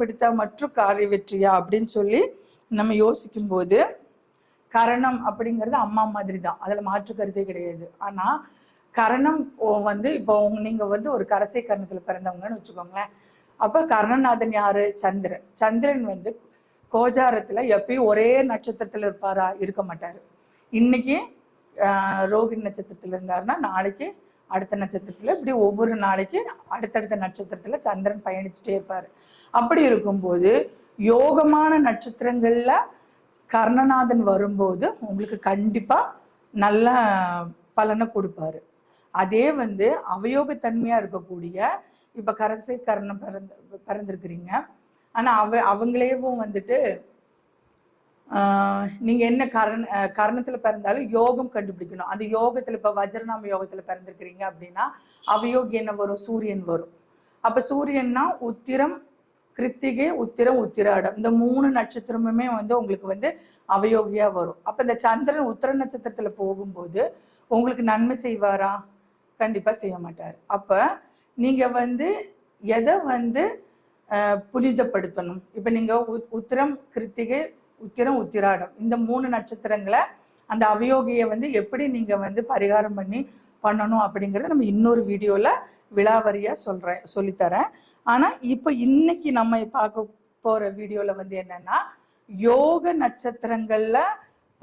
பிடித்தா மற்றும் காரிய வெற்றியா அப்படின்னு சொல்லி நம்ம யோசிக்கும் போது கரணம் அப்படிங்கிறது அம்மா மாதிரி தான் அதில் மாற்று கருத்தே கிடையாது. ஆனால் கரணம் வந்து இப்போ நீங்கள் வந்து ஒரு கரசை கரணத்தில் பிறந்தவங்கன்னு வச்சுக்கோங்களேன். அப்போ கர்ணநாதன் யாரு? சந்திரன். சந்திரன் வந்து கோஜாரத்தில் எப்பயும் ஒரே நட்சத்திரத்தில் இருப்பாரா? இருக்க மாட்டார். இன்னைக்கு ரோகிணி நட்சத்திரத்தில் இருந்தாருன்னா நாளைக்கு அடுத்த நட்சத்திரத்தில் இப்படி ஒவ்வொரு நாளைக்கு அடுத்தடுத்த நட்சத்திரத்தில் சந்திரன் பயணிச்சுட்டே இருப்பார். அப்படி இருக்கும்போது யோகமான நட்சத்திரங்களில் கர்ணநாதன் வரும்போது உங்களுக்கு கண்டிப்பாக நல்ல பலனை கொடுப்பாரு. அதே வந்து அவயோகத்தன்மையாக இருக்கக்கூடிய இப்போ கரசை கர்ணம் பிறந்து பிறந்திருக்கிறீங்க. ஆனால் அவ அவங்களேவும் வந்துட்டு நீங்கள் நீங்க என்ன கரண கரணத்தில் கரணத்துல பிறந்தாலும் யோகம் கண்டுபிடிக்கணும். அந்த யோகத்துல இப்ப வஜ்ரநாம யோகத்துல பிறந்திருக்கிறீங்க அப்படின்னா அவயோகி என்ன வரும் சூரியன் வரும். அப்ப சூரியன்னா உத்திரம் கிருத்திகை உத்திரம் உத்திராடம். இந்த மூணு நட்சத்திரமுமே வந்து உங்களுக்கு வந்து அவயோகியா வரும். அப்ப இந்த சந்திரன் உத்திர நட்சத்திரத்துல போகும்போது உங்களுக்கு நன்மை செய்வாரா? கண்டிப்பா செய்ய மாட்டார். அப்ப நீங்க வந்து எதை வந்து புனிதப்படுத்தணும்? இப்ப நீங்க உத்திரம் கிருத்திகை உத்திரம் உத்திராடம். இந்த மூணு நட்சத்திரங்களை அந்த அவயோகியை வந்து எப்படி நீங்க வந்து பரிகாரம் பண்ணி பண்ணணும் அப்படிங்கறத நம்ம இன்னொரு வீடியோல விழாவரியாக சொல்றேன் சொல்லித்தரேன். ஆனா இப்போ இன்னைக்கு நம்ம பார்க்க போற வீடியோல வந்து என்னன்னா யோக நட்சத்திரங்கள்ல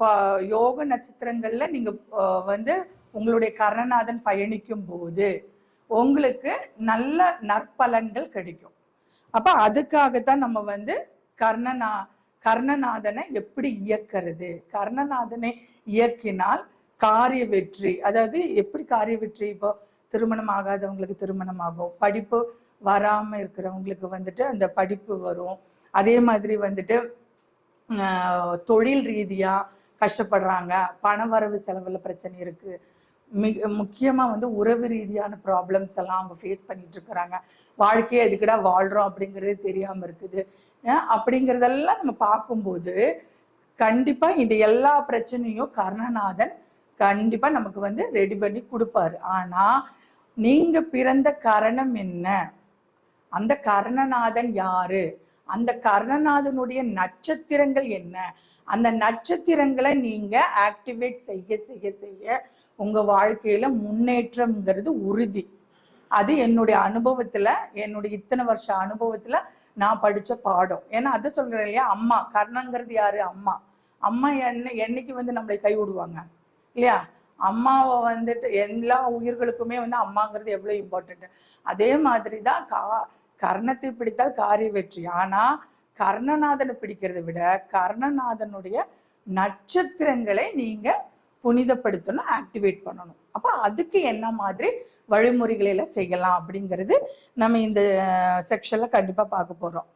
ப- யோக நட்சத்திரங்கள்ல நீங்க வந்து உங்களுடைய கர்ணநாதன் பயணிக்கும் போது உங்களுக்கு நல்ல நற்பலன்கள் கிடைக்கும். அப்ப அதுக்காகத்தான் நம்ம வந்து கர்ணநா கர்ணநாதனை எப்படி இயக்கிறது? கர்ணநாதனை இயக்கினால் காரிய வெற்றி அதாவது எப்படி காரிய வெற்றி? இப்போ திருமணம் ஆகாதவங்களுக்கு திருமணம் ஆகும் படிப்பு வராம இருக்கிறவங்களுக்கு வந்துட்டு அந்த படிப்பு வரும். அதே மாதிரி வந்துட்டு ஆஹ், தொழில் ரீதியா கஷ்டப்படுறாங்க. பண வரவு செலவுல பிரச்சனை இருக்கு. மிக முக்கியமா வந்து உறவு ரீதியான ப்ராப்ளம்ஸ் எல்லாம் அவங்க ஃபேஸ் பண்ணிட்டு இருக்கிறாங்க. வாழ்க்கையை எதுக்கடா வாழ்றோம் அப்படிங்கிறது தெரியாம இருக்குது. அப்படிங்கிறதெல்லாம் நம்ம பார்க்கும்போது கண்டிப்பாக இந்த எல்லா பிரச்சனையும் கர்ணநாதன் கண்டிப்பாக நமக்கு வந்து ரெடி பண்ணி கொடுப்பாரு. ஆனால் நீங்கள் பிறந்த கரணம் என்ன? அந்த கர்ணநாதன் யாரு? அந்த கர்ணநாதனுடைய நட்சத்திரங்கள் என்ன? அந்த நட்சத்திரங்களை நீங்கள் ஆக்டிவேட் செய்ய செய்ய செய்ய உங்கள் வாழ்க்கையில் முன்னேற்றம்ங்கிறது உறுதி. அது என்னுடைய அனுபவத்துல என்னுடைய இத்தனை வருஷ அனுபவத்துல நான் படிச்ச பாடம். ஏன்னா அதை சொல்றேன் இல்லையா? அம்மா கர்ணங்கிறது யாரு? அம்மா. அம்மா என்ன என்னைக்கு வந்து நம்மளை கை விடுவாங்க? இல்லையா? அம்மாவை வந்துட்டு எல்லா உயிர்களுக்குமே வந்து அம்மாங்கிறது எவ்வளவு இம்பார்ட்டன்ட் அதே மாதிரி தான் கா கர்ணத்தை பிடித்தால் காரிய வெற்றி. ஆனா கர்ணநாதனை பிடிக்கிறதை விட கர்ணநாதனுடைய நட்சத்திரங்களை நீங்க புனிதப்படுத்தணும் ஆக்டிவேட் பண்ணணும். அப்போ அதுக்கு என்ன மாதிரி வழிமுறைகளில் செய்யலாம் அப்படிங்கிறது நம்ம இந்த செக்ஷனில் கண்டிப்பா பார்க்க போறோம்.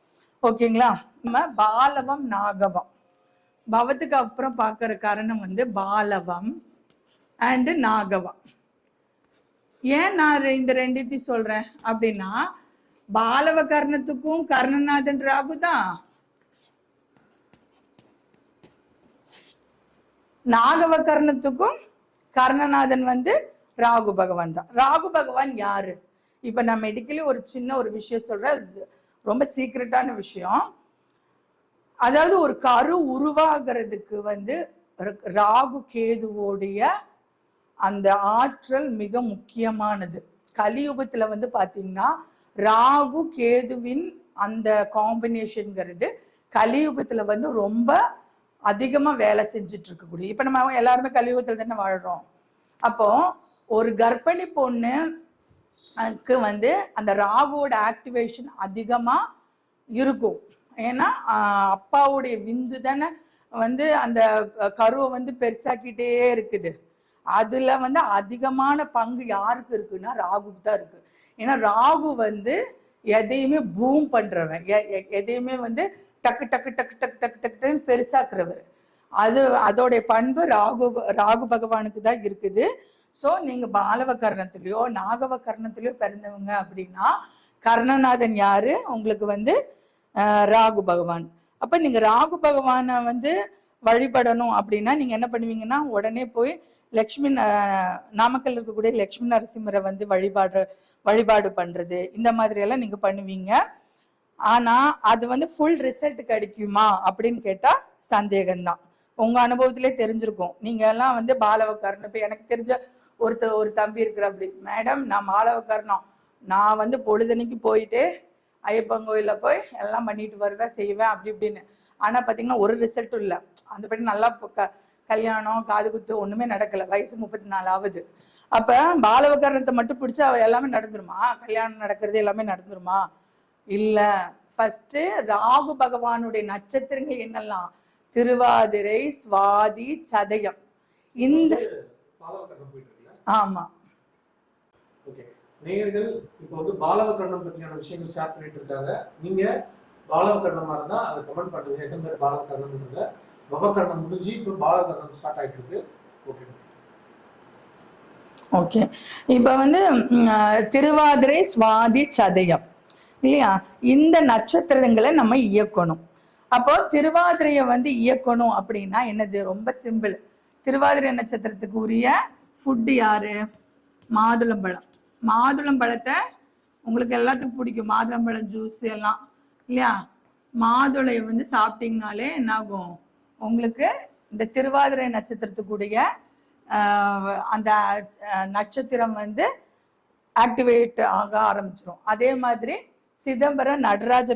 ஓகேங்களா? நம்ம பாலவம் நாகவம். பவத்துக்கு அப்புறம் பார்க்குற காரணம் வந்து பாலவம் அண்டு நாகவம். ஏன் நான் இந்த ரெண்டுத்தையும் சொல்றேன்? அப்படின்னா பாலவ கர்ணத்துக்கும் கர்ணநாதன் ராகு தான். நாகவ கர்ணத்துக்கும் கர்ணநாதன் வந்து ராகு பகவான் தான். ராகு பகவான் யாரு? இப்போ நான் மெடிக்கலி ஒரு சின்ன ஒரு விஷயம் சொல்கிறேன் ரொம்ப சீக்ரெட்டான விஷயம். அதாவது ஒரு கரு உருவாகிறதுக்கு வந்து ராகு கேதுவோடைய அந்த ஆற்றல் மிக முக்கியமானது. கலியுகத்தில் வந்து பார்த்தீங்கன்னா ராகு கேதுவின் அந்த காம்பினேஷனுங்கிறது கலியுகத்தில் வந்து ரொம்ப அதிகமாக வேலை செஞ்சுட்டு இருக்கக்கூடிய இப்போ நம்ம எல்லாருமே கலியுகத்தில் தானே வாழ்கிறோம் அப்போ ஒரு கர்ப்பிணி பொண்ணுக்கு வந்து அந்த ராகுவோட ஆக்டிவேஷன் அதிகமாக இருக்கும். ஏன்னா அப்பாவுடைய விந்து தானே வந்து அந்த கருவை வந்து பெருசாக்கிட்டே இருக்குது. அதில் வந்து அதிகமான பங்கு யாருக்கு இருக்குன்னா ராகுக்கு தான் இருக்குது ஏன்னா ராகு வந்து எதையுமே பூம் பண்ணுறவன் எ- எ- எதையுமே வந்து டக்கு டக்கு டக்கு டக்கு டக்கு டக்கு டக்குன்னு பெருசாக்குறவர். அது அதோடைய பண்பு ராகு ராகு பகவானுக்கு தான் இருக்குது. ஸோ நீங்க பாலவ கர்ணத்துலேயோ நாகவ கர்ணத்துலேயோ பிறந்தவங்க அப்படின்னா கர்ணநாதன் யாரு? உங்களுக்கு வந்து ராகு பகவான். அப்ப நீங்க ராகு பகவானை வந்து வழிபடணும் அப்படின்னா நீங்க என்ன பண்ணுவீங்கன்னா உடனே போய் லக்ஷ்மி நாமக்கல் இருக்கக்கூடிய லக்ஷ்மி நரசிம்மரை வந்து வழிபாடு வழிபாடு பண்றது. இந்த மாதிரி எல்லாம் நீங்க பண்ணுவீங்க. ஆனா அது வந்து ஃபுல் ரிசல்ட் கிடைக்குமா அப்படின்னு கேட்டா சந்தேகம்தான். உங்க அனுபவத்திலே தெரிஞ்சிருக்கும். நீங்க எல்லாம் வந்து பாலவக்காரன். இப்ப எனக்கு தெரிஞ்ச ஒருத்தர் ஒரு தம்பி இருக்கிற அப்படி. மேடம் நான் பாலவக்காரனம் நான் வந்து பொழுதனைக்கு போயிட்டு ஐயப்பன் கோயிலில் போய் எல்லாம் பண்ணிட்டு வருவேன் செய்வேன் அப்படி இப்படின்னு. ஆனா பாத்தீங்கன்னா ஒரு ரிசல்ட்டும் இல்லை. அந்த படி நல்லா க- கல்யாணம் காது குத்து ஒண்ணுமே நடக்கல. வயசு முப்பத்தி நாலு ஆகுது அப்ப பாலவக்காரணத்தை மட்டும் பிடிச்சா எல்லாமே நடந்துருமா? கல்யாணம் நடக்கிறது எல்லாமே நடந்துருமா? இல்ல. ஃபர்ஸ்ட் ராகு பகவானுடைய நட்சத்திரங்கள் என்னெல்லாம்? திருவாதிரை சுவாதி சதயம். இந்த ஆமா. நேயர்கள் இப்போ வந்து பாலவக்கரணம் பத்தியான விஷயங்கள் ஷேர் பண்ணிட்டு இருக்காங்க நீங்க பாலவக்கரணமா இருந்தா அதை கமெண்ட் பண்ணுங்க. எத்தனை பேர் பாலவக்கரணம் பவக்கரணம் முடிஞ்சு இப்போ பாலவக்கரணம் ஸ்டார்ட் ஆயிட்டு இருக்கு ஓகே ஓகே இப்போ வந்து திருவாதிரை சுவாதி சதயம். இல்லையா? இந்த நட்சத்திரங்களை நம்ம இயக்கணும். அப்போ திருவாதிரையை வந்து இயக்கணும் அப்படின்னா என்னது? ரொம்ப சிம்பிள் திருவாதிரை நட்சத்திரத்துக்கு உரிய ஃபுட்டு யாரு? மாதுளம்பழம். மாதுளம்பழத்தை உங்களுக்கு எல்லாத்துக்கும் பிடிக்கும். மாதுளம்பழம் ஜூஸ் எல்லாம். இல்லையா? மாதுளையை வந்து சாப்பிட்டீங்கனாலே என்னாகும்? உங்களுக்கு இந்த திருவாதிரை நட்சத்திரத்துக்குரிய அந்த நட்சத்திரம் வந்து ஆக்டிவேட் ஆக ஆரம்பிச்சிடும் அதே மாதிரி சிதம்பரம் நடராஜ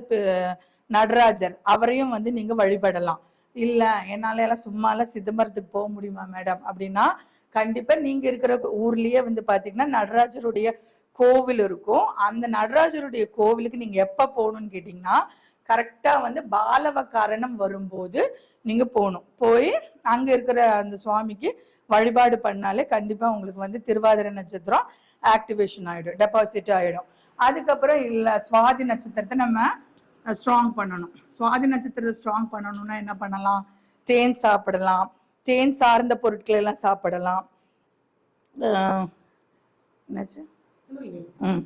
நடராஜர் அவரையும் வந்து நீங்க வழிபடலாம். இல்ல என்னால எல்லாம் சும்மாலாம் சிதம்பரத்துக்கு போக முடியுமா மேடம்? அப்படின்னா கண்டிப்பா நீங்க இருக்கிற ஊர்லயே வந்து பாத்தீங்கன்னா நடராஜருடைய கோவில் இருக்கும். அந்த நடராஜருடைய கோவிலுக்கு நீங்க எப்ப போகணும்னு கேட்டீங்கன்னா கரெக்டா வந்து பாலவ காரணம் வரும்போது நீங்க போகணும். போய் அங்க இருக்கிற அந்த சுவாமிக்கு வழிபாடு பண்ணாலே கண்டிப்பா உங்களுக்கு வந்து திருவாதிரை நட்சத்திரம் ஆக்டிவேஷன் ஆயிடும் டெபாசிட் ஆயிடும். அதுக்கப்புறம் இல்லை சுவாதி நட்சத்திரத்தை நம்ம ஸ்ட்ராங் பண்ணணும். சுவாதி நட்சத்திரத்தை ஸ்ட்ராங் பண்ணணும்னா என்ன பண்ணலாம்? தேன் சாப்பிடலாம். தேன் சார்ந்த பொருட்கள் எல்லாம் சாப்பிடலாம். என்னாச்சு? ம்.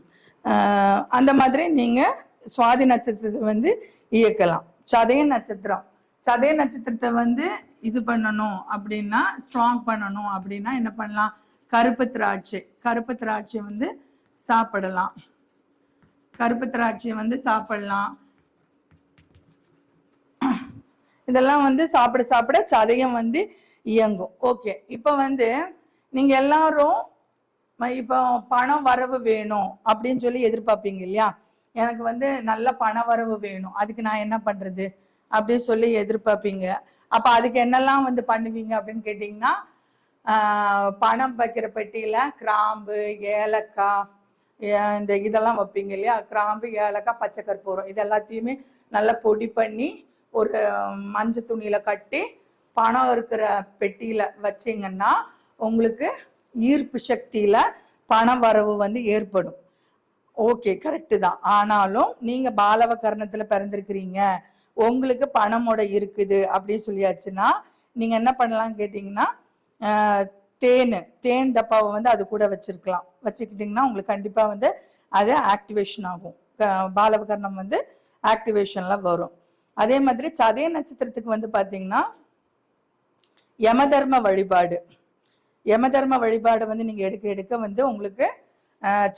அந்த மாதிரி நீங்கள் சுவாதி நட்சத்திரத்தை வந்து இயக்கலாம். சதய நட்சத்திரம். சதய நட்சத்திரத்தை வந்து இது பண்ணணும் அப்படின்னா ஸ்ட்ராங் பண்ணணும் அப்படின்னா என்ன பண்ணலாம்? கருப்பு திராட்சை. கருப்பு திராட்சை வந்து சாப்பிடலாம். கருப்பு திராட்சை வந்து சாப்பிடலாம். இதெல்லாம் வந்து சாப்பிட சாப்பிட சதயம் வந்து இயங்கும். ஓகே இப்போ வந்து நீங்கள் எல்லாரும் இப்போ பணம் வரவு வேணும் அப்படின்னு சொல்லி எதிர்பார்ப்பீங்க இல்லையா? எனக்கு வந்து நல்ல பண வரவு வேணும். அதுக்கு நான் என்ன பண்ணுறது அப்படின்னு சொல்லி எதிர்பார்ப்பீங்க. அப்போ அதுக்கு என்னெல்லாம் வந்து பண்ணுவீங்க அப்படின்னு கேட்டிங்கன்னா பணம் வைக்கிற பெட்டியில் கிராம்பு ஏலக்காய் இந்த இதெல்லாம் வைப்பீங்க இல்லையா? கிராம்பு ஏலக்காய் பச்சை கற்பூரம் இது எல்லாத்தையுமே நல்லா பொடி பண்ணி ஒரு மஞ்சள் துணியில் கட்டி பணம் இருக்கிற பெட்டியில் வச்சீங்கன்னா உங்களுக்கு ஈர்ப்பு சக்தியில் பண வரவு வந்து ஏற்படும். ஓகே கரெக்டு தான். ஆனாலும் நீங்கள் பாலவ பிறந்திருக்கிறீங்க. உங்களுக்கு பணமோட இருக்குது அப்படின்னு சொல்லியாச்சுன்னா நீங்கள் என்ன பண்ணலாம்னு கேட்டிங்கன்னா தேன் தேன் டப்பாவை வந்து அது கூட வச்சிருக்கலாம். வச்சுக்கிட்டிங்கன்னா உங்களுக்கு கண்டிப்பாக வந்து அது ஆக்டிவேஷன் ஆகும். க- வந்து ஆக்டிவேஷன்ல வரும். அதே மாதிரி சதய நட்சத்திரத்துக்கு வந்து பார்த்தீங்கன்னா யமதர்ம வழிபாடு. யமதர்ம வழிபாடு வந்து நீங்கள் எடுக்க எடுக்க வந்து உங்களுக்கு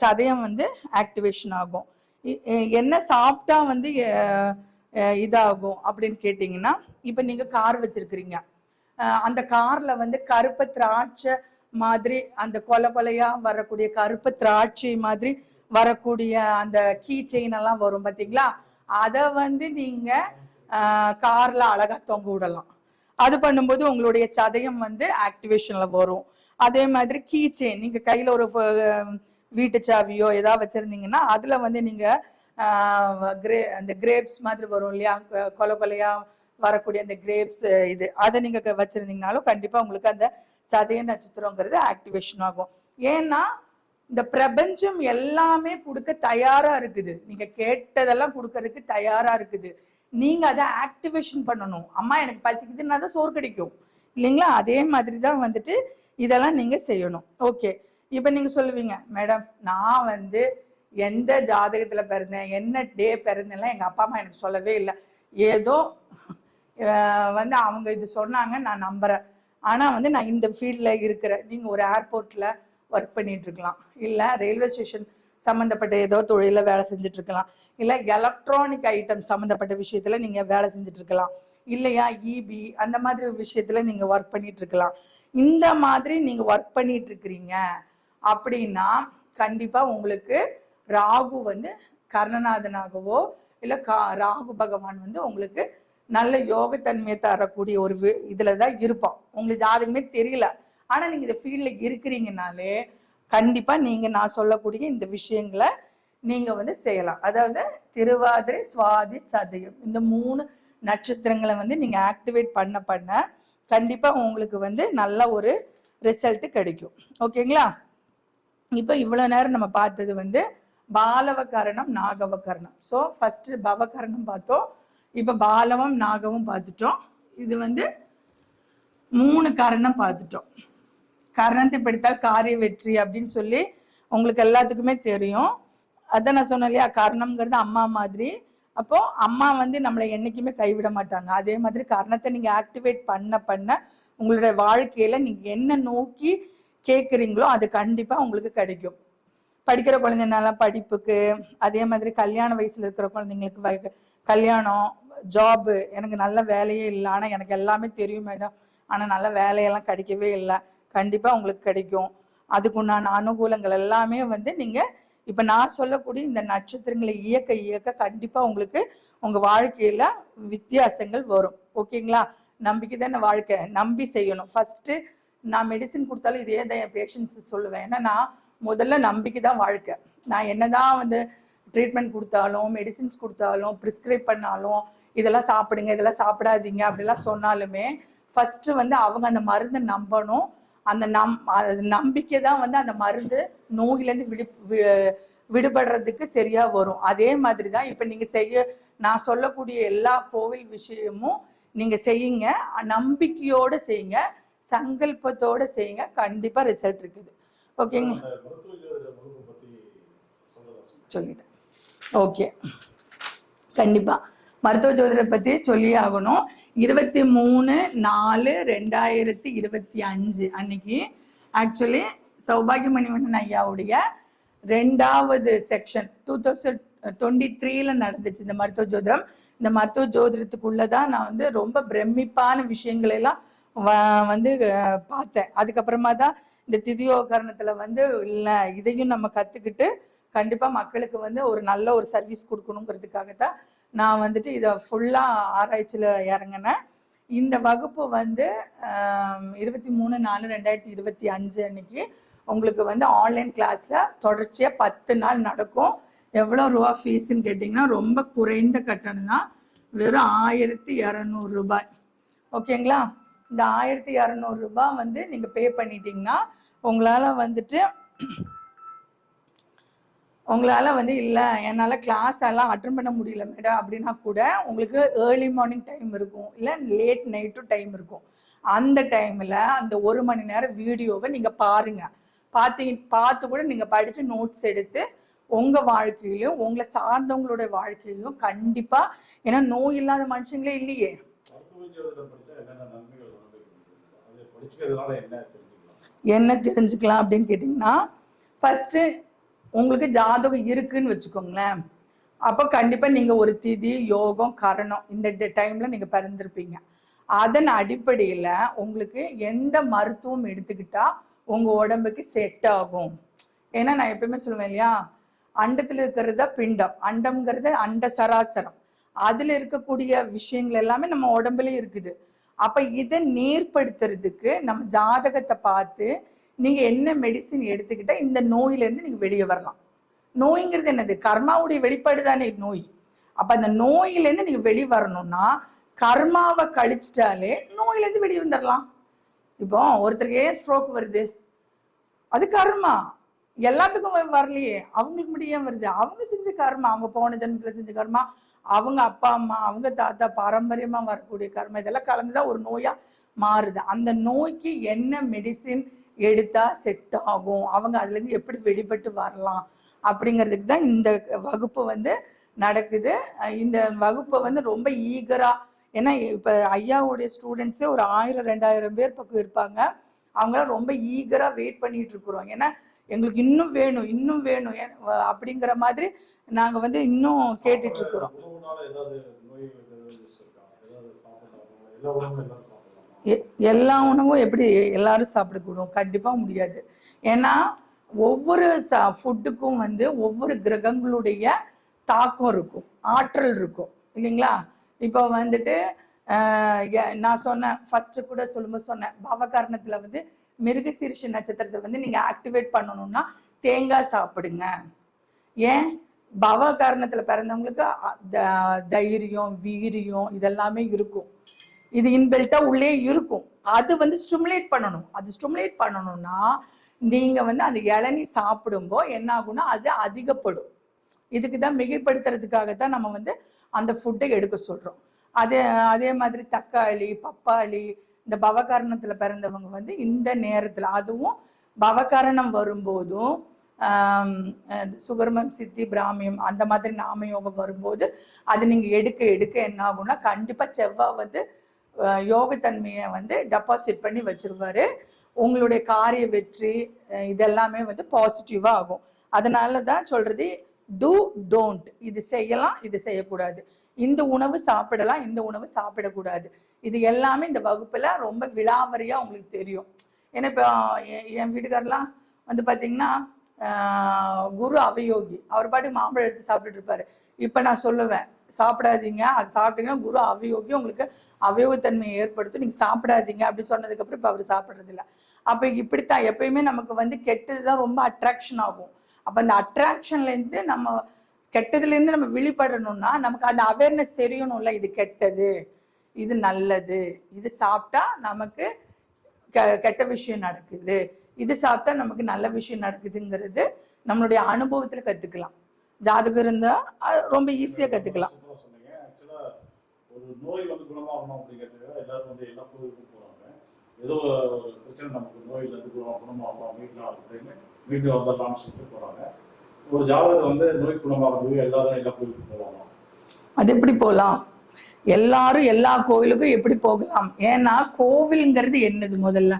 சதயம் வந்து ஆக்டிவேஷன் ஆகும். இ- என்ன சாப்பிட்டா வந்து இதாகும் அப்படின்னு கேட்டிங்கன்னா இப்போ நீங்கள் கார் வச்சுருக்கிறீங்க. அந்த கார்ல வந்து கருப்பு திராட்சை மாதிரி அந்த கொலை கொலையா வரக்கூடிய கருப்பு திராட்சை மாதிரி வரக்கூடிய அந்த கீ செயின் எல்லாம் வரும் பாத்தீங்களா? அதை வந்து நீங்க கார்ல அழகா தொங்க விடலாம். அது பண்ணும்போது உங்களுடைய சதயம் வந்து ஆக்டிவேஷன்ல வரும். அதே மாதிரி கீ செயின் நீங்க கையில ஒரு வீட்டு சாவியோ ஏதாவது வச்சிருந்தீங்கன்னா அதுல வந்து நீங்க கிரே அந்த கிரேப்ஸ் மாதிரி வரும் இல்லையா? கொலை கொலையா வரக்கூடிய அந்த கிரேப்ஸ் இது அதை நீங்கள் க- கண்டிப்பாக உங்களுக்கு அந்த சதய நட்சத்திரங்கிறது ஆக்டிவேஷன் ஆகும். ஏன்னா இந்த பிரபஞ்சம் எல்லாமே கொடுக்க தயாராக இருக்குது. நீங்கள் கேட்டதெல்லாம் கொடுக்கறதுக்கு தயாராக இருக்குது. நீங்கள் அதை ஆக்டிவேஷன் பண்ணணும். அம்மா எனக்கு பசிக்குதுன்னா தான் சோறு கிடைக்கும். இல்லைங்களா? அதே மாதிரி தான் வந்துட்டு இதெல்லாம் நீங்கள் செய்யணும். ஓகே இப்போ நீங்கள் சொல்லுவீங்க மேடம் நான் வந்து எந்த ஜாதகத்தில் பிறந்தேன்? என்ன டே பிறந்தேன்லாம் எங்கள் அப்பா அம்மா எனக்கு சொல்லவே இல்லை. ஏதோ வந்து அவங்க இது சொன்னாங்க நான் நம்புகிறேன் ஆனால் வந்து நான் இந்த ஃபீல்டில் இருக்கிறேன். நீங்கள் ஒரு ஏர்போர்ட்டில் ஒர்க் பண்ணிகிட்ருக்கலாம் இல்லை ரயில்வே ஸ்டேஷன் சம்மந்தப்பட்ட ஏதோ தொழிலில் வேலை செஞ்சுட்ருக்கலாம் இல்லை எலக்ட்ரானிக் ஐட்டம் சம்மந்தப்பட்ட விஷயத்தில் நீங்கள் வேலை செஞ்சுட்ருக்கலாம் இல்லையா இபி அந்த மாதிரி விஷயத்தில் நீங்கள் ஒர்க் பண்ணிகிட்ருக்கலாம் இந்த மாதிரி நீங்கள் ஒர்க் பண்ணிகிட்ருக்கிறீங்க அப்படின்னா கண்டிப்பாக உங்களுக்கு ராகு வந்து கர்ணநாதனாகவோ இல்லை கா ராகு பகவான் வந்து உங்களுக்கு நல்ல யோகத்தன்மையை தரக்கூடிய ஒரு வி- தான் இருப்போம். உங்களுக்கு ஜாதகமே தெரியல. ஆனால் நீங்கள் இந்த ஃபீல்டில் இருக்கிறீங்கனாலே கண்டிப்பாக நீங்கள் நான் சொல்லக்கூடிய இந்த விஷயங்களை நீங்கள் வந்து செய்யலாம். அதாவது திருவாதிரை சுவாதி சதயம். இந்த மூணு நட்சத்திரங்களை வந்து நீங்கள் ஆக்டிவேட் பண்ண பண்ண கண்டிப்பாக உங்களுக்கு வந்து நல்ல ஒரு ரிசல்ட்டு கிடைக்கும். ஓகேங்களா? இப்போ இவ்வளோ நேரம் நம்ம பார்த்தது வந்து பாலவகரணம் நாகவகரணம் ஸோ ஃபஸ்ட்டு பவகரணம் பார்த்தோம். இப்போ பாலவம் நாகவும் பார்த்துட்டோம். இது வந்து மூணு கரணம் பார்த்துட்டோம். கரணத்தை படித்தால் காரிய வெற்றி அப்படின்னு சொல்லி உங்களுக்கு எல்லாத்துக்குமே தெரியும். அதான் நான் சொன்னேன் இல்லையா கரணம்ங்கிறது அம்மா மாதிரி. அப்போ அம்மா வந்து நம்மளை என்றைக்குமே கைவிட மாட்டாங்க. அதே மாதிரி கரணத்தை நீங்கள் ஆக்டிவேட் பண்ண பண்ண உங்களுடைய வாழ்க்கையில் நீங்கள் என்ன நோக்கி கேட்குறீங்களோ அது கண்டிப்பாக உங்களுக்கு கிடைக்கும். படிக்கிற குழந்தைனால படிப்புக்கு அதே மாதிரி கல்யாண வயசில் இருக்கிற குழந்தைங்களுக்கு வய- கல்யாணம் ஜாபு எனக்கு நல்ல வேலையே இல்லை. ஆனால் எனக்கு எல்லாமே தெரியும் மேடம் ஆனால் நல்ல வேலையெல்லாம் கிடைக்கவே இல்லை. கண்டிப்பாக உங்களுக்கு கிடைக்கும். அதுக்குண்டான அனுகூலங்கள் எல்லாமே வந்து நீங்கள் இப்போ நான் சொல்லக்கூடிய இந்த நட்சத்திரங்களை இயக்க இயக்க கண்டிப்பாக உங்களுக்கு உங்கள் வாழ்க்கையில் வித்தியாசங்கள் வரும். ஓகேங்களா? நம்பிக்கை தானே வாழ்க்கை. நம்பி செய்யணும். ஃபஸ்ட்டு நான் மெடிசின் கொடுத்தாலும் இதே தான் என் பேஷண்ட்ஸ் சொல்லுவேன். ஏன்னா நான் முதல்ல நம்பிக்கை தான் வாழ்க்கை. நான் என்ன தான் வந்து ட்ரீட்மெண்ட் கொடுத்தாலும் மெடிசின்ஸ் கொடுத்தாலும் ப்ரிஸ்கிரைப் பண்ணாலும் இதெல்லாம் சாப்பிடுங்க இதெல்லாம் சாப்பிடாதீங்க அப்படிலாம் சொன்னாலுமே ஃபர்ஸ்ட் வந்து அவங்க அந்த மருந்தை நம்பணும். அந்த நம் அது நம்பிக்கை தான் வந்து அந்த மருந்து நோயிலேருந்து விடு வி- விடுபடுறதுக்கு சரியா வரும். அதே மாதிரி தான் இப்போ நீங்க செய்ய நான் சொல்லக்கூடிய எல்லா கோவில் விஷயமும் நீங்க செய்யுங்க. நம்பிக்கையோட செய்யுங்க. சங்கல்பத்தோட செய்யுங்க. கண்டிப்பா ரிசல்ட் இருக்குது. ஓகேங்க. சொல்லிட்டேன். ஓகே கண்டிப்பா. மருத்துவ ஜோதிடரை பத்தி சொல்லியே ஆகணும். இருபத்தி மூணு நாலு ரெண்டாயிரத்தி இருபத்தி அஞ்சு அன்னைக்கு ஆக்சுவலி சௌபாகிய மணிவண்ணன் ஐயாவுடைய ரெண்டாவது செக்ஷன் டூ தௌசண்ட் டுவெண்ட்டி த்ரீல நடந்துச்சு இந்த மருத்துவ ஜோதிடம் இந்த மருத்துவ ஜோதிடத்துக்குள்ளதான் நான் வந்து ரொம்ப பிரமிப்பான விஷயங்களெல்லாம் வந்து பார்த்தேன். அதுக்கப்புறமா தான் இந்த திதியோகரணத்துல வந்து இல்லை இதையும் நம்ம கத்துக்கிட்டு கண்டிப்பா மக்களுக்கு வந்து ஒரு நல்ல ஒரு சர்வீஸ் கொடுக்கணுங்கிறதுக்காக தான் நான் வந்துட்டு இதை ஃபுல்லாக ஆராய்ச்சியில் இறங்கினேன். இந்த வகுப்பு வந்து இருபத்தி மூணு நாலு ரெண்டாயிரத்தி இருபத்தி அஞ்சு அன்னைக்கு உங்களுக்கு வந்து ஆன்லைன் கிளாஸில் தொடர்ச்சியாக பத்து நாள் நடக்கும். எவ்வளோ ரூபா ஃபீஸ்ன்னு கேட்டிங்கன்னா ரொம்ப குறைந்த கட்டணம் தான். வெறும் ஆயிரத்தி இரநூறுபாய் ஓகேங்களா இந்த ஆயிரத்தி இரநூறுபா வந்து நீங்கள் பே பண்ணிட்டீங்கன்னா உங்களால் வந்துட்டு உங்களால் வந்து இல்லை என்னால் கிளாஸ் எல்லாம் அட்டன் பண்ண முடியல மேடம் அப்படின்னா கூட உங்களுக்கு ஏர்லி மார்னிங் டைம் இருக்கும். இல்லை லேட் நைட்டும் டைம் இருக்கும். அந்த டைமில் அந்த ஒரு மணி நேரம் வீடியோவை நீங்கள் பாருங்கள் பார்த்தீங்க பார்த்து கூட நீங்கள் படித்து நோட்ஸ் எடுத்து உங்கள் வாழ்க்கையிலையும் உங்களை சார்ந்தவங்களுடைய வாழ்க்கையிலையும் கண்டிப்பாக ஏன்னா நோய் இல்லாத மனுஷங்களே இல்லையே. என்ன தெரிஞ்சுக்கலாம் அப்படின்னு கேட்டிங்கன்னா ஃபஸ்ட்டு உங்களுக்கு ஜாதகம் இருக்குன்னு வச்சுக்கோங்களேன். அப்போ கண்டிப்பாக நீங்கள் ஒரு திதி யோகம் கரணம் இந்த டைமில் நீங்கள் பிறந்திருப்பீங்க. அதன் அடிப்படையில் உங்களுக்கு எந்த மருத்துவம் எடுத்துக்கிட்டால் உங்கள் உடம்புக்கு செட் ஆகும். ஏன்னா நான் எப்பயுமே சொல்லுவேன் இல்லையா? அண்டத்தில் இருக்கிறது தான் பிண்டம். அண்டம்ங்கிறது அண்ட சராசரம். அதில் இருக்கக்கூடிய விஷயங்கள் எல்லாமே நம்ம உடம்புல இருக்குது. அப்போ இதை நேர்படுத்துறதுக்கு நம்ம ஜாதகத்தை பார்த்து நீங்கள் என்ன மெடிசின் எடுத்துக்கிட்டால் இந்த நோயிலேருந்து நீங்கள் வெளியே வரலாம். நோய்ங்கிறது என்னது? கர்மாவுடைய வெளிப்பாடு தானே நோய். அப்போ அந்த நோயிலேருந்து நீங்கள் வெளியே வரணும்னா கர்மாவை கழிச்சிட்டாலே நோயிலேருந்து வெளியே வந்துடலாம் இப்போ ஒருத்தருக்கு ஏன் ஸ்ட்ரோக் வருது? அது கர்மா. எல்லாத்துக்கும் வரலையே. அவங்களுக்கு மட்டும் ஏன் வருது? அவங்க செஞ்ச கர்மா. அவங்க போன ஜென்மத்தில் செஞ்ச கர்மா. அவங்க அப்பா அம்மா அவங்க தாத்தா பாரம்பரியமாக வரக்கூடிய கர்மா. இதெல்லாம் கலந்துதான் ஒரு நோயாக மாறுது. அந்த நோய்க்கு என்ன மெடிசின் எடுத்தா செட் ஆகும். அவங்க அதுலேருந்து எப்படி வெளிப்பட்டு வரலாம் அப்படிங்கிறதுக்கு தான் இந்த வகுப்பு வந்து நடக்குது. இந்த வகுப்பை வந்து ரொம்ப ஈகரா ஏன்னா இப்ப ஐயாவுடைய ஸ்டூடெண்ட்ஸே ஒரு ஆயிரம் ரெண்டாயிரம் பேர் பக்கம் இருப்பாங்க. அவங்களாம் ரொம்ப ஈகரா வெயிட் பண்ணிட்டு இருக்கிறோம். ஏன்னா எங்களுக்கு இன்னும் வேணும் இன்னும் வேணும். அப்படிங்கிற மாதிரி நாங்க வந்து இன்னும் கேட்டுட்டு எல்லா உணவும் எ- எல்லா உணவும் எப்படி எல்லாரும் சாப்பிடக்கூடும் கண்டிப்பாக முடியாது. ஏன்னா ஒவ்வொரு ஃபுட்டுக்கும் வந்து ஒவ்வொரு கிரகங்களுடைய தாக்கம் இருக்கும். ஆற்றல் இருக்கும். இல்லைங்களா? இப்போ வந்துட்டு நான் சொன்னேன் ஃபஸ்ட்டு கூட சொல்லும்போது சொன்னேன் பவகரணத்துல வந்து மிருகசீரிஷ நட்சத்திரத்தை வந்து நீங்கள் ஆக்டிவேட் பண்ணணும்னா தேங்காய் சாப்பிடுங்க. ஏன்? பவகரணத்துல பிறந்தவங்களுக்கு தைரியம் வீரியம் இதெல்லாமே இருக்கும். இது இன்பில்ட்டா உள்ளே இருக்கும். அது வந்து ஸ்டிமுலேட் பண்ணணும். அது ஸ்டிமுலேட் பண்ணணும்னா நீங்க வந்து அந்த இளநீ சாப்பிடும்போ என்ன ஆகும்னா அது அதிகப்படும். இதுக்கு தான் மிகைப்படுத்துறதுக்காக தான் நம்ம வந்து அந்த ஃபுட்டை எடுக்க சொல்கிறோம் அதே அதே மாதிரி தக்காளி பப்பாளி இந்த பவகரணத்தில் பிறந்தவங்க வந்து இந்த நேரத்தில் அதுவும் பவகாரணம் வரும்போதும் சுகர்மம் சித்தி பிராமியம் அந்த மாதிரி நாமயோகம் வரும்போது அது நீங்கள் எடுக்க எடுக்க என்ன ஆகும்னா கண்டிப்பாக செவ்வாய் வந்து யோகத்தன்மையை வந்து டெபாசிட் பண்ணி வச்சிருவாரு. உங்களுடைய காரிய வெற்றி இதெல்லாமே வந்து பாசிட்டிவாக ஆகும். அதனால தான் சொல்கிறது டூ டோன்ட் இது செய்யலாம் இது செய்யக்கூடாது. இந்த உணவு சாப்பிடலாம் இந்த உணவு சாப்பிடக்கூடாது. இது எல்லாமே இந்த வகுப்பில் ரொம்ப விலாவரியாக உங்களுக்கு தெரியும். ஏன்னா இப்போ என் என் வீட்டுக்காரெல்லாம் வந்து பார்த்திங்கன்னா குரு அவயோகி. அவர் பாட்டுக்கு மாம்பழம் எடுத்து சாப்பிட்டுட்டு இருப்பாரு. இப்போ நான் சொல்லுவேன் சாப்பிடாதீங்க. அது சாப்பிட்டீங்கன்னா குரு அவயோகி உங்களுக்கு அவயோகத்தன்மையை ஏற்படுத்தும். நீங்கள் சாப்பிடாதீங்க அப்படின்னு சொன்னதுக்கப்புறம் இப்போ அவர் சாப்பிட்றதில்ல. அப்போ இப்படித்தான் எப்பயுமே நமக்கு வந்து கெட்டது தான் ரொம்ப அட்ராக்ஷன் ஆகும். அப்போ அந்த அட்ராக்ஷன்லேருந்து நம்ம கெட்டதுலேருந்து நம்ம விழிப்படணும்னா நமக்கு அந்த அவேர்னஸ் தெரியணும்ல இது கெட்டது இது நல்லது இது சாப்பிட்டா நமக்கு கெ- கெட்ட விஷயம் நடக்குது. இது சாப்பிட்டா நமக்கு நல்ல விஷயம் நடக்குதுங்கிறது நம்மளுடைய அனுபவத்தில் கற்றுக்கலாம் ஜாதகம் இருந்தா அது ரொம்ப ஈஸியா கத்துக்கலாம். சூப்பரா சொன்னீங்க. ஆக்சுவலா ஒரு நோய் வந்து குணமாகணும் அப்படிங்கிறதுக்காக எல்லாரும் வந்து எல்லா கோவிலுக்கும் போறாங்க. ஏதோ ஒரு பிரச்சனை நமக்கு நோயில இருந்து குணம் குணமாகணும் வீட்டில் அப்படின்னு வீட்டுக்கு வந்துடலாம்னு சொல்லிட்டு போறாங்க. ஒரு ஜாதகர் வந்து நோய் குணமாகிறதுக்கு எல்லாரும் எல்லா கோவிலுக்கும் போவாங்க. அது எப்படி போகலாம் எல்லாரும் எல்லா கோவிலுக்கும் எப்படி போகலாம்? ஏன்னா கோவில்ங்கிறது என்னது முதல்ல?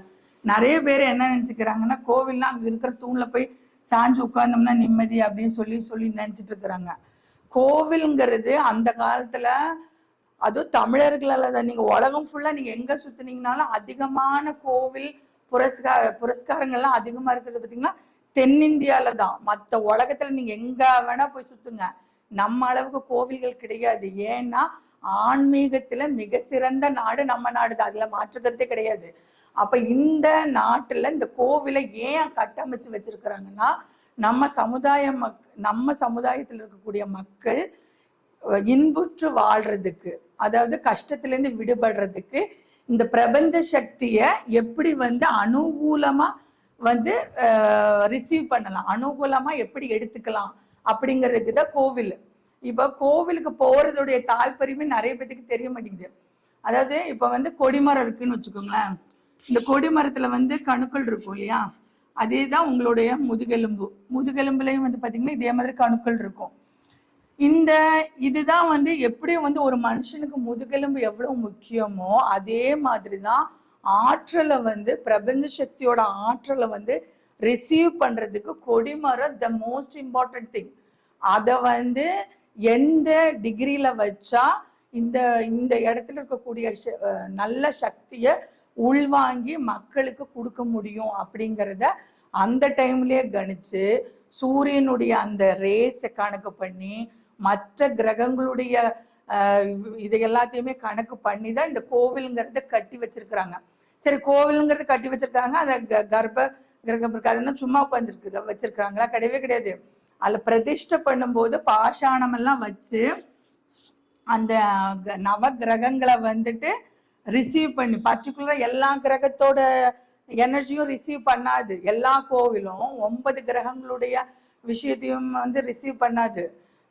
நிறைய பேர் என்ன நினைச்சுக்கிறாங்கன்னா கோவில்னா அங்க இருக்கிற தூண்ல போய் சாஞ்சு உட்கார்ந்தோம்னா நிம்மதி அப்படின்னு சொல்லி சொல்லி நினச்சிட்டு இருக்கிறாங்க. கோவில்ங்கிறது அந்த காலத்துல அதுவும் தமிழர்களால தான். நீங்க உலகம் ஃபுல்லா நீங்க எங்க சுற்றுனீங்கனாலும் அதிகமான கோவில் புரஸ்கார புரஸ்காரங்கள்லாம் அதிகமா இருக்கிறது பார்த்தீங்கன்னா தென்னிந்தியால தான். மற்ற உலகத்துல நீங்க எங்க வேணா போய் சுத்துங்க. நம்ம அளவுக்கு கோவில்கள் கிடையாது. ஏன்னா ஆன்மீகத்தில் மிக சிறந்த நாடு நம்ம நாடு தான் அதுல மாற்றுக்கிறதே கிடையாது. அப்ப இந்த நாட்டுல இந்த கோவிலை ஏன் கட்டமைச்சு வச்சிருக்கிறாங்கன்னா நம்ம சமுதாய மக் நம்ம சமுதாயத்தில் இருக்கக்கூடிய மக்கள் இன்புற்று வாழ்றதுக்கு அதாவது கஷ்டத்திலேருந்து விடுபடுறதுக்கு இந்த பிரபஞ்ச சக்தியை எப்படி வந்து அனுகூலமா வந்து ரிசீவ் பண்ணலாம் அனுகூலமா எப்படி எடுத்துக்கலாம் அப்படிங்கிறதுக்கு தான் கோவில். இப்போ கோவிலுக்கு போகிறதுடைய தாற்பயமே நிறைய பேத்துக்கு தெரிய மாட்டேங்குது. அதாவது இப்போ வந்து கொடிமரம் இருக்குன்னு வச்சுக்கோங்களேன். இந்த கொடிமரத்துல வந்து கணுக்கள் இருக்கும் இல்லையா? அதே தான் உங்களுடைய முதுகெலும்பு. முதுகெலும்புலையும் வந்து பாத்தீங்கன்னா இதே மாதிரி கணுக்கள் இருக்கும். இந்த இதுதான் வந்து எப்படி வந்து ஒரு மனுஷனுக்கு முதுகெலும்பு எவ்வளவு முக்கியமோ அதே மாதிரி தான் ஆற்றலை வந்து பிரபஞ்ச சக்தியோட ஆற்றலை வந்து ரிசீவ் பண்றதுக்கு கொடிமரம் த மோஸ்ட் இம்பார்ட்டன்ட் திங் அதை வந்து எந்த டிகிரியில வச்சா இந்த இந்த இடத்துல இருக்கக்கூடிய ச- நல்ல சக்தியை உள்வாங்கி மக்களுக்கு கொடுக்க முடியும் அப்படிங்கிறத அந்த டைம்லயே கணிச்சு சூரியனுடைய அந்த ரேஸை கணக்கு பண்ணி மற்ற கிரகங்களுடைய இதை இது எல்லாத்தையுமே கணக்கு பண்ணி தான் இந்த கோவிலுங்கிறத கட்டி வச்சிருக்கிறாங்க. சரி கோவிலுங்கிறது கட்டி வச்சிருக்காங்க அதை க- கர்ப்ப கிரகம் இருக்காதுன்னா சும்மா உட்காந்துருக்கு வச்சிருக்கிறாங்களா? கிடையவே கிடையாது. அதில் பிரதிஷ்டை பண்ணும்போது பாஷாணம் எல்லாம் வச்சு அந்த க- நவ கிரகங்களை வந்துட்டு ரிசீவ் பண்ணி. பர்டிகுலராக எல்லா கிரகத்தோட எனர்ஜியும் ரிசீவ் பண்ணாது. எல்லா கோவிலும் ஒன்பது கிரகங்களுடைய விஷயத்தையும் வந்து ரிசீவ் பண்ணாது.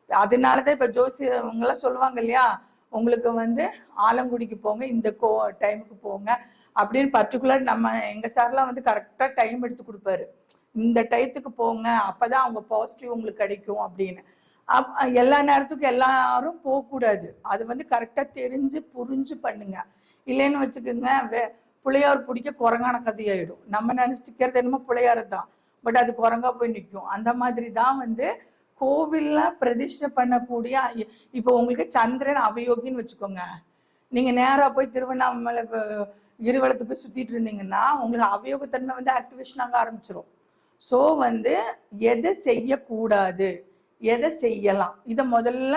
அதனால தான் இப்போ ஜோசியவங்களாம் சொல்லுவாங்க இல்லையா? உங்களுக்கு வந்து ஆலங்குடிக்கு போங்க இந்த கோ டைமுக்கு போங்க அப்படின்னு பர்டிகுலர் நம்ம எங்கள் சார்லாம் வந்து கரெக்டாக டைம் எடுத்து கொடுப்பாரு. இந்த டயத்துக்கு போங்க அப்போ தான் அவங்க பாசிட்டிவ் உங்களுக்கு கிடைக்கும் அப்படின்னு. அப்- எல்லா நேரத்துக்கும் எல்லாரும் போகக்கூடாது. அது வந்து கரெக்டாக தெரிஞ்சு புரிஞ்சு பண்ணுங்க. இல்லைன்னு வச்சுக்கோங்க வே- புள்ளையார் பிடிக்க குரங்கான கதையாயிடும் நம்ம நினச்சிக்கிறது என்னமோ புள்ளையார தான். பட் அது குரங்கா போய் நிற்கும் அந்த மாதிரி தான் வந்து கோவிலில் பிரதிஷ்டை பண்ணக்கூடிய இப்போ உங்களுக்கு சந்திரன் அவயோகின்னு வச்சுக்கோங்க. நீங்கள் நேராக போய் திருவண்ணாமலை கிரிவலத்தை போய் சுற்றிட்டு இருந்தீங்கன்னா உங்களுக்கு அவயோகத்தன்மை வந்து ஆக்டிவேஷன் ஆக ஆரம்பிச்சிடும் ஸோ வந்து எதை செய்யக்கூடாது? எதை செய்யலாம்? இதை முதல்ல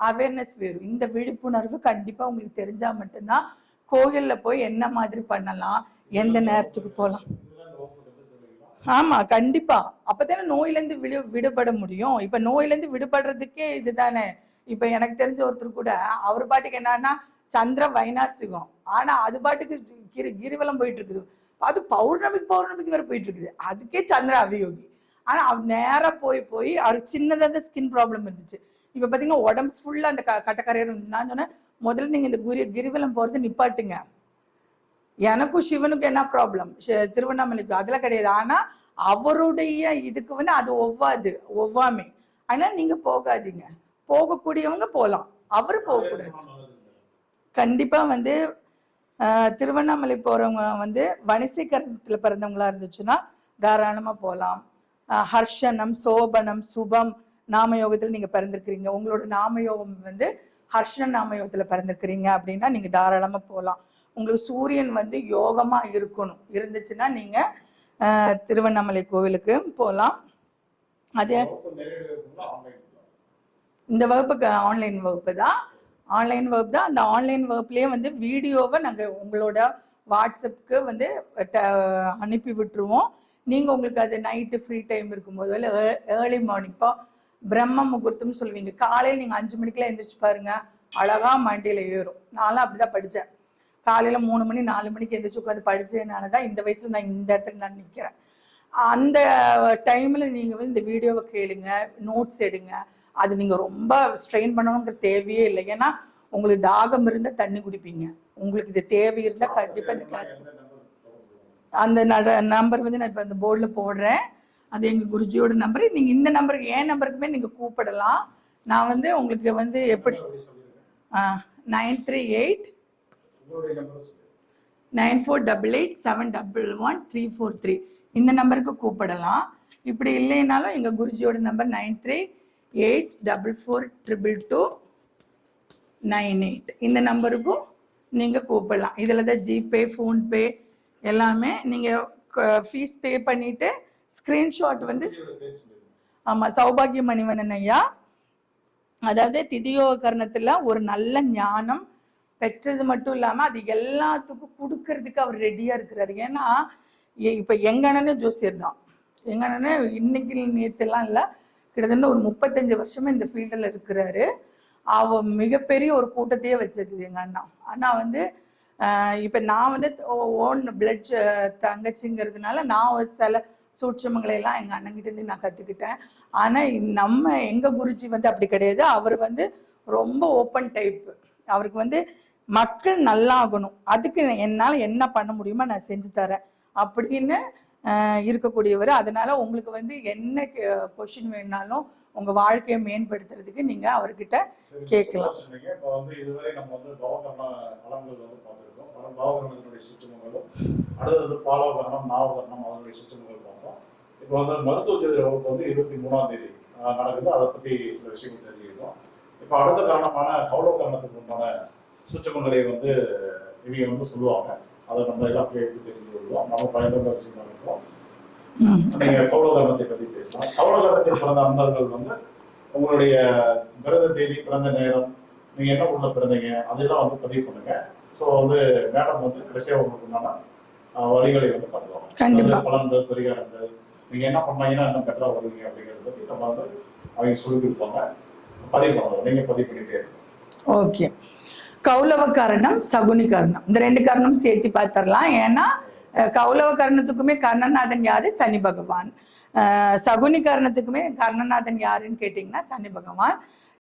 அவேர்னஸ் வேணும். இந்த விழிப்புணர்வு கண்டிப்பாக உங்களுக்கு தெரிஞ்சால் மட்டும்தான் கோயில்ல போய் என்ன மாதிரி பண்ணலாம் எந்த நேரத்துக்கு போகலாம் இதெல்லாம் இந்த வகுப்பு எடுத்துக்கிறீங்களா? ஆமா கண்டிப்பா. அப்பதானே நோயில இருந்து விடு விடுபட முடியும். இப்ப நோயில இருந்து விடுபடுறதுக்கே இதுதானே. இப்ப எனக்கு தெரிஞ்ச ஒருத்தர் கூட அவர் பாட்டுக்கு என்னன்னா சந்திர வைனாசிகம் ஆனா அது பாட்டுக்கு கிரி கிரிவலம் போயிட்டு இருக்குது அது பௌர்ணமிக்கு பௌர்ணமிக்கு வரை போயிட்டு இருக்குது அதுக்கே சந்திர அபியோகி. ஆனா அவர் நேரா போய் போய் அவருக்கு சின்னதா அந்த ஸ்கின் ப்ராப்ளம் இருந்துச்சு. இப்ப பாத்தீங்கன்னா உடம்பு ஃபுல்லா அந்த க கட்டக்கரையர் நான் சொன்னேன் முதல்ல நீங்க இந்த குரி கிரிவலம் போறது நிப்பாட்டுங்க. எனக்கும் சிவனுக்கும் என்ன ப்ராப்ளம் திருவண்ணாமலைக்கு அதெல்லாம் கிடையாது. ஆனா அவருடைய இதுக்கு வந்து அது ஒவ்வாது ஒவ்வாமை. ஆனா நீங்க போகாதீங்க. போகக்கூடியவங்க போகலாம் அவர் போகக்கூடாது. கண்டிப்பாக கண்டிப்பா வந்து திருவண்ணாமலை போறவங்க வந்து வணிசீகரணத்துல பிறந்தவங்களா இருந்துச்சுன்னா தாராளமா போகலாம் ஹர்ஷனம் சோபனம் சுபம் நாமயோகத்தில் நீங்க பிறந்திருக்கிறீங்க. உங்களோட நாமயோகம் வந்து ஹர்ஷன நாமயோகத்துல பிறந்திருக்கிறீங்க அப்படின்னா நீங்க தாராளமா போகலாம் உங்களுக்கு சூரியன் வந்து யோகமா இருக்கணும். இருந்துச்சுன்னா நீங்க திருவண்ணாமலை கோவிலுக்கு போகலாம் அதே இந்த வகுப்புக்கு ஆன்லைன் வகுப்பு தான். ஆன்லைன் வகுப்பு தான். அந்த ஆன்லைன் வகுப்புலேயே வந்து வீடியோவை நாங்கள் உங்களோட வாட்ஸ்அப்புக்கு வந்து அனுப்பி விட்டுருவோம். நீங்கள் உங்களுக்கு அது நைட்டு ஃப்ரீ டைம் இருக்கும்போது இல்லை ஏர்லி மார்னிங் இப்போ பிரம்ம முகூர்த்தம்னு சொல்லுவீங்க. காலையில் நீங்கள் அஞ்சு மணிக்கெல்லாம் எந்திரிச்சு பாருங்க. அழகா மண்டியில் ஏறும். நான்லாம் அப்படிதான் படித்தேன் காலையில் மூணு மணி நாலு மணிக்கு எந்திரிச்சு உட்காந்து படிச்சதுனால தான் இந்த வயசில் நான் இந்த இடத்துல நான் நிற்கிறேன் அந்த டைமில் நீங்கள் வந்து இந்த வீடியோவை கேளுங்க நோட்ஸ் எடுங்க. அது நீங்கள் ரொம்ப ஸ்ட்ரெயின் பண்ணணுங்கிற தேவையே இல்லை. ஏன்னா உங்களுக்கு தாகம் இருந்தால் தண்ணி குடிப்பீங்க. உங்களுக்கு இது தேவை இருந்தால் கண்டிப்பாக இந்த கிளாஸ் அந்த நட நம்பர் வந்து நான் இப்போ அந்த போர்டில் போடுறேன். அது எங்கள் குருஜியோட நம்பர் நீங்கள் இந்த நம்பருக்கு என் நம்பருக்குமே நீங்கள் கூப்பிடலாம். நான் வந்து உங்களுக்கு வந்து எப்படி? Nine three eight nine four double eight seven double one three four three இந்த நம்பருக்கு கூப்பிடலாம். இப்படி இல்லைனாலும் எங்கள் குருஜியோட number nine three eight double four triple two nine eight இந்த நம்பருக்கும் நீங்கள் கூப்பிடலாம். இதில் தான் ஜிபே ஃபோன்பே எல்லாமே நீங்கள் ஃபீஸ் பே பண்ணிவிட்டு ஸ்க்ரீன்ஷாட் வந்து ஆமாம் சௌபாகிய மணிவண்ணன் ஐயா அதாவது திதியோகரணத்தில் ஒரு நல்ல ஞானம் பெற்றது மட்டும் இல்லாமல் அது எல்லாத்துக்கும் கொடுக்கறதுக்கு அவர் ரெடியாக இருக்கிறாரு. ஏன்னா இப்போ எங்க ஜோசியர் தான். எங்க இன்னைக்கு நேற்றுலாம் இல்லை கிட்டத்தட்ட ஒரு முப்பத்தஞ்சு வருஷமே இந்த ஃபீல்டில் இருக்கிறாரு. அவ மிகப்பெரிய ஒரு கூட்டத்தையே வச்சிருக்குது எங்கள் அண்ணா. ஆனால் வந்து இப்போ நான் வந்து ஓன் பிளட் தங்கச்சிங்கிறதுனால நான் ஒரு சில சூட்சமங்களை எல்லாம் எங்க அண்ணன்கிட்ட இருந்து நான் கத்துக்கிட்டேன். ஆனா நம்ம எங்க குருஜி வந்து அப்படி கிடையாது. அவர் வந்து ரொம்ப ஓப்பன் டைப் அவருக்கு வந்து மக்கள் நல்லா ஆகணும் அதுக்கு என்னால் என்ன பண்ண முடியுமோ நான் செஞ்சு தரேன். அப்படின்னு இருக்கக்கூடியவர். அதனால உங்களுக்கு வந்து என்ன கொஷின் வேணுனாலும் உங்க வாழ்க்கையை மேம்படுத்துறதுக்கு நீங்க அவர்கிட்ட கேட்கலாம். அடுத்தது பாலவகரணம், நாவகரணம் அதனுடைய சுற்றுமுகங்கள் பார்த்தோம். இப்போ வந்து மருத்துவ ஜோதிட வகுப்பு வந்து இருபத்தி மூணாம் தேதி நடக்குது. அதை பத்தி சில விஷயங்கள் தெரிஞ்சுக்கிட்டோம். இப்போ அடுத்த காரணமான கௌலவகரணத்துக்கு உண்டான சுற்றுமுகங்களை வந்து இவங்க வந்து சொல்லுவாங்க. அதை நம்ம எல்லாம் கேட்டு தெரிஞ்சு கொள்வோம். நம்ம பயனுள்ள விஷயமா இருக்கும் நீங்க கௌரவகரணத்தை பத்தி பேசலாம். கௌரவகரணத்தில் பிறந்த அன்பர்கள் வந்து உங்களுடைய பிறந்த தேதி பிறந்த நேரம் நீங்க என்ன ஊர்ல பிறந்தீங்க அதெல்லாம் வந்து பதிவு பண்ணுங்க. ஸோ வந்து மேடம் வந்து கடைசியாக உங்களுக்கு உண்டான வழிகளை வந்து. அதாவது பலன்கள் பரிகாரங்கள் நீங்க என்ன பண்ணாங்கன்னா இன்னும் பெட்டரா வருவீங்க அப்படிங்கறத பத்தி நம்ம வந்து அவங்க சொல்லி கொடுப்பாங்க. பதிவு பண்ணுவோம் நீங்க பதிவு பண்ணிட்டே ஓகே. கௌலவ கரணம் சகுனி கர்ணம். இந்த ரெண்டு கர்ணம் சேர்த்து பார்த்துடலாம். ஏன்னா கௌலவ கர்ணத்துக்குமே கர்ணநாதன் யாரு? சனி பகவான். சகுனி கர்ணத்துக்குமே கர்ணநாதன் யாருன்னு கேட்டிங்கன்னா சனி பகவான்.